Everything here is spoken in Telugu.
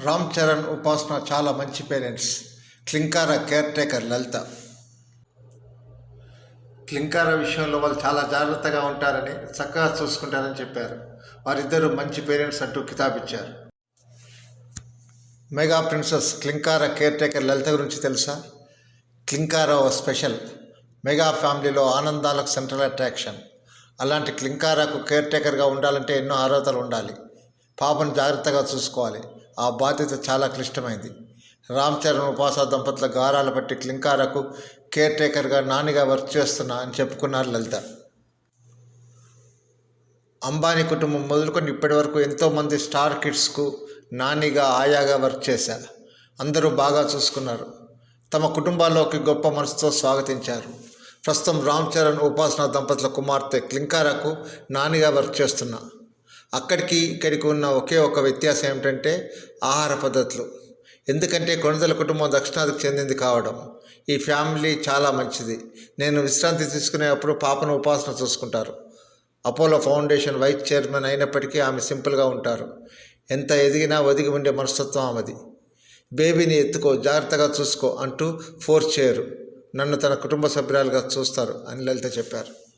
రామ్ చరణ్ ఉపాసన చాలా మంచి parents. Klinkaara care taker Lalitha. Klinkaara విషయంలో వాళ్ళు చాలా జాగ్రత్తగా ఉంటారని చక్కగా చూసుకుంటారని చెప్పారు. వారిద్దరూ మంచి పేరెంట్స్ అంటూ కితాబిచ్చారు. Mega princess Klinkaara care taker Lalitha గురించి తెలుసా? క్లింకార ఓ స్పెషల్. మెగా ఫ్యామిలీలో ఆనందాలకు సెంట్రల్ అట్రాక్షన్. అలాంటి క్లింకారాకు కేర్ టేకర్గా ఉండాలంటే ఎన్నో అర్హతలు ఉండాలి. పాపను జాగ్రత్తగా చూసుకోవాలి. ఆ బాధ్యత చాలా క్లిష్టమైంది. రామ్ చరణ్ ఉపాస దంపతుల గారాల బట్టి క్లింకారకు కేర్ టేకర్గా నానిగా వర్క్ చేస్తున్నా అని చెప్పుకున్నారు లలిత. అంబానీ కుటుంబం మొదలుకొని ఇప్పటి వరకు ఎంతోమంది స్టార్ కిడ్స్కు నానిగా ఆయాగా వర్క్ చేశా. అందరూ బాగా చూసుకున్నారు. తమ కుటుంబాల్లోకి గొప్ప మనసుతో స్వాగతించారు. ప్రస్తుతం రామ్ చరణ్ ఉపాసన దంపతుల కుమార్తె క్లింకారకు నానిగా వర్క్ చేస్తున్నా. అక్కడికి ఇక్కడికి ఉన్న ఒకే ఒక వ్యత్యాసం ఏమిటంటే ఆహార పద్ధతులు. ఎందుకంటే కొణిదల కుటుంబం దక్షిణాదికి చెందింది కావడం. ఈ ఫ్యామిలీ చాలా మంచిది. నేను విశ్రాంతి తీసుకునేటప్పుడు పాపను ఉపాసన చూసుకుంటారు. అపోలో ఫౌండేషన్ వైస్ చైర్మన్ అయినప్పటికీ ఆమె సింపుల్గా ఉంటారు. ఎంత ఎదిగినా ఒదిగి ఉండే మనస్తత్వం ఆమెది. బేబీని ఎత్తుకో జాగ్రత్తగా చూసుకో అంటూ ఫోర్స్ చేయరు. నన్ను తన కుటుంబ సభ్యురాలుగా చూస్తారు అని లలిత చెప్పారు.